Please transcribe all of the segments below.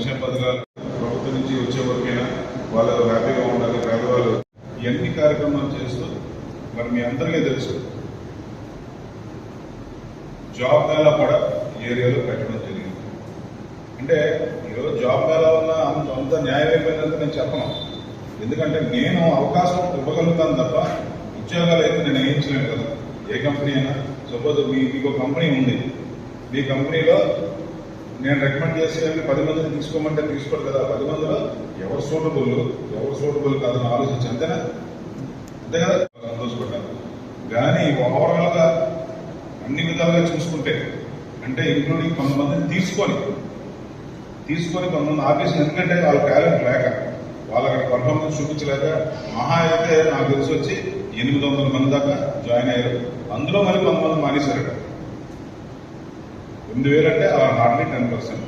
సంక్షేమ పథకాలు ప్రభుత్వం నుంచి వచ్చే వరకైనా వాళ్ళు హ్యాపీగా ఉండాలి పేదవాళ్ళు. ఇవన్నీ కార్యక్రమాలు చేస్తూ మరి మీ అందరికీ తెలుసు జాబ్ మేళా కూడా ఏరియాలో పెట్టడం జరిగింది. అంటే ఈరోజు జాబ్ మేళా వల్ల అంత అంత న్యాయం నేను చెప్పను. ఎందుకంటే నేను అవకాశం ఇవ్వగలుగుతాను తప్ప ఉద్యోగాలు అయితే నేను వేయించలేను కదా. ఏ కంపెనీ అయినా సపోజ్ మీ మీకు కంపెనీ ఉంది. మీ కంపెనీలో నేను రికమెండ్ చేసేవి పది మందిని తీసుకోమంటే తీసుకోరు కదా. పది మందిలో ఎవరు సూటబుల్ ఎవరు సూటబుల్ కాదని ఆలోచించి అంతేనా? అంతే కదా? సంతోషపడ్డాను. కానీ ఓవరాల్గా అన్ని విధాలుగా చూసుకుంటే అంటే ఇంక్లూడింగ్ కొంతమందిని తీసుకొని తీసుకొని కొంతమంది ఆఫీస్ ఎందుకంటే వాళ్ళ టాలెంట్ లేక వాళ్ళ అక్కడ పర్ఫార్మెన్స్ చూపించలేక మహా అయితే నాకు తెలిసి వచ్చి ఎనిమిది వందల మంది దాకా జాయిన్ అయ్యారు. అందులో మరి కొంతమంది మానేశారట. ఎనిమిది వేలు అంటే హార్డ్లీ టెన్ పర్సెంట్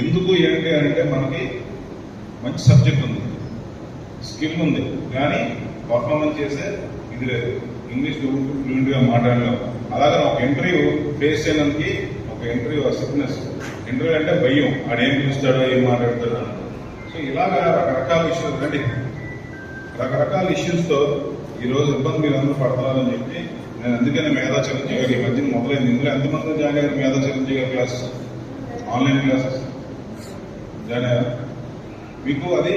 ఎందుకు ఏంటి అంటే మనకి మంచి సబ్జెక్ట్ ఉంది. స్కిల్ ఉంది. కానీ పర్ఫార్మెన్స్ చేసే ఇది లేదు. ఇంగ్లీష్ ఫ్లూయెంట్గా మాట్లాడలేం. అలాగే ఒక ఇంటర్వ్యూ ఫేస్ చేయడానికి ఒక ఇంటర్వ్యూ అసిప్నెస్ ఇంటర్వ్యూ అంటే భయం. ఆడేం పిలుస్తాడో ఏం మాట్లాడతాడో సో ఇలాగా రకరకాల ఇష్యూస్ రండి రకరకాల ఇష్యూస్తో ఈరోజు ఇబ్బంది మీరు అందరూ పడతారని చెప్పి నేను అందుకనే మేధా చిరంజీవి గారు ఈ మధ్యన మొదలైంది. ఇందులో ఎంతమంది జాయిన్ అయ్యారు మేధా చిరంజీవి గారి క్లాసెస్. Online classes. జాయిన్ అయ్యారు మీకు అది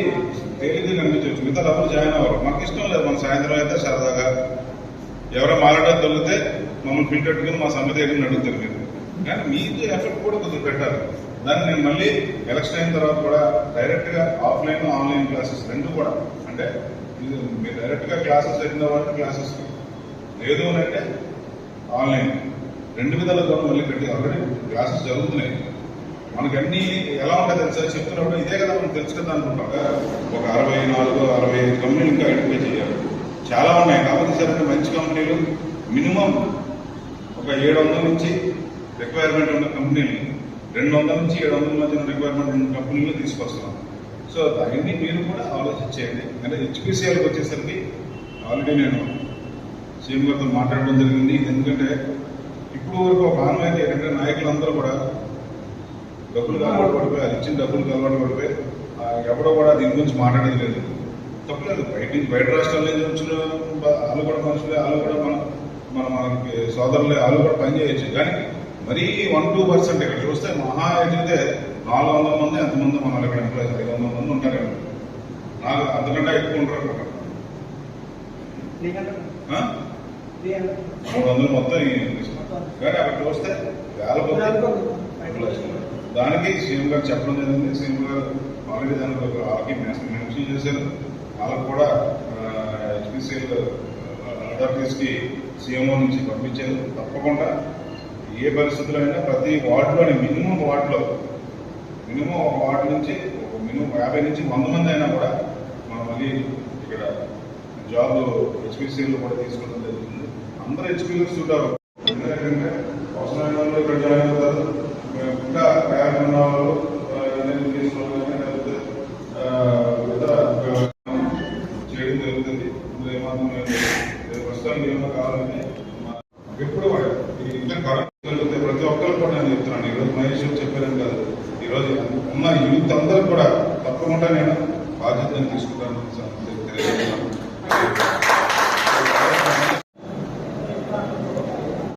తేలిగ్గా కనిపించవచ్చు. మిగతా డబ్బులు జాయిన్ అవ్వరు. మాకు ఇష్టం లేదు. మన సాయంత్రం అయితే సరదాగా ఎవరో మారడం దొరికితే మమ్మల్ని ఫిల్ మా సమ్మతి ఏంటని అడుగుతారు మీరు. కానీ మీకు ఎఫర్ట్ కూడా కొద్దిగా పెట్టాలి. దాన్ని నేను మళ్ళీ ఎలక్షన్ అయిన తర్వాత కూడా డైరెక్ట్గా ఆఫ్లైన్ ఆన్లైన్ క్లాసెస్ రెండు కూడా. అంటే మీరు డైరెక్ట్గా క్లాసెస్ పెట్టిన తర్వాత క్లాసెస్ లేదు అని అంటే ఆన్లైన్. రెండు విధాలుగా మళ్ళీ పెట్టి ఆల్రెడీ క్లాసెస్ జరుగుతున్నాయి. మనకి అన్ని ఎలా ఉంటాయి తెలుసా? చెప్తున్నప్పుడు ఇదే కదా మనం తెలుసు కదా అనుకుంటాం ఒక అరవై నాలుగు అరవై ఐదు కంపెనీలు ఇంకా ఐడెంటిఫై చేయాలి. చాలా ఉన్నాయి. కాబట్టి సరే మంచి కంపెనీలు మినిమం ఒక ఏడు వందల నుంచి రిక్వైర్మెంట్ ఉన్న కంపెనీలు రెండు వందల నుంచి ఏడు వందల మధ్య రిక్వైర్మెంట్ ఉన్న కంపెనీలు తీసుకొస్తున్నాం. సో దాన్ని మీరు కూడా ఆలోచించేయండి. అంటే హెచ్పిసిఎల్కి వచ్చేసరికి ఆల్రెడీ నేను సీఎం గారితో మాట్లాడడం జరిగింది. ఎందుకంటే ఇప్పుడు వరకు ఒక ఆన్లైన్ ఏంటంటే నాయకులందరూ కూడా డబ్బులు అలవాటు పడిపోయి ఇచ్చిన డబ్బులకు అలవాటు పడిపోయి ఎవడో కూడా దీని గురించి మాట్లాడేది లేదు. తప్పలేదు. బయట నుంచి బయట రాష్ట్రాల నుంచి వచ్చిన వాళ్ళు కూడా మనుషులే వాళ్ళు కూడా మన మన మనకి సోదరులే వాళ్ళు కూడా పని చేయొచ్చు. కానీ మరీ వన్ టూ పర్సెంట్ ఇక్కడ చూస్తే మహా అయితే నాలుగు వందల మంది ఎంతమంది మన ఇక్కడ ఎంప్లాయీస్ ఐదు వందల మంది ఉంటారేమో నాకు అంతకంటే ఎక్కువ ఉంటారు? మూడు వందలు మొత్తం కానీ అక్కడ చూస్తే వేల దానికి సీఎం గారు చెప్పడం జరిగింది. సీఎం గారు ఆల్రెడీ దానికి ఒక వాళ్ళకి మెన్షన్ చేశారు. వాళ్ళకు కూడా హెచ్పిసిఎల్ అథారిటీస్కి సీఎంఓ నుంచి పంపించారు. తప్పకుండా ఏ పరిస్థితుల్లో అయినా ప్రతి వార్డులోని మినిమం వార్డులో మినిమం ఒక వార్డు నుంచి ఒక మినిమం యాభై నుంచి వంద మంది అయినా కూడా మనం మళ్ళీ జాబ్ హెచ్పిసిఎల్ కూడా తీసుకోవడం జరుగుతుంది అందరూ హెచ్పిఎల్స్ ఉంటారు ఎందుకంటే అవసరమైన ఇక్కడ జాయిన్ అవుతారు. ఇంకా తయారు ఉన్న వాళ్ళు చేయడం జరుగుతుంది. ఏమాత్రం ప్రస్తుతానికి ఏమన్నా కావాలని ఎప్పుడు ఇంకా జరుగుతుంది. ప్రతి ఒక్కరు కూడా నేను చెప్తున్నాను. ఈరోజు మహేష్ చెప్పారని కాదు. ఈరోజు ఉన్న యూత్ అందరూ కూడా తప్పకుండా నేను బాధ్యతను తీసుకుంటాను తెలియజేస్తున్నాను. Thank you.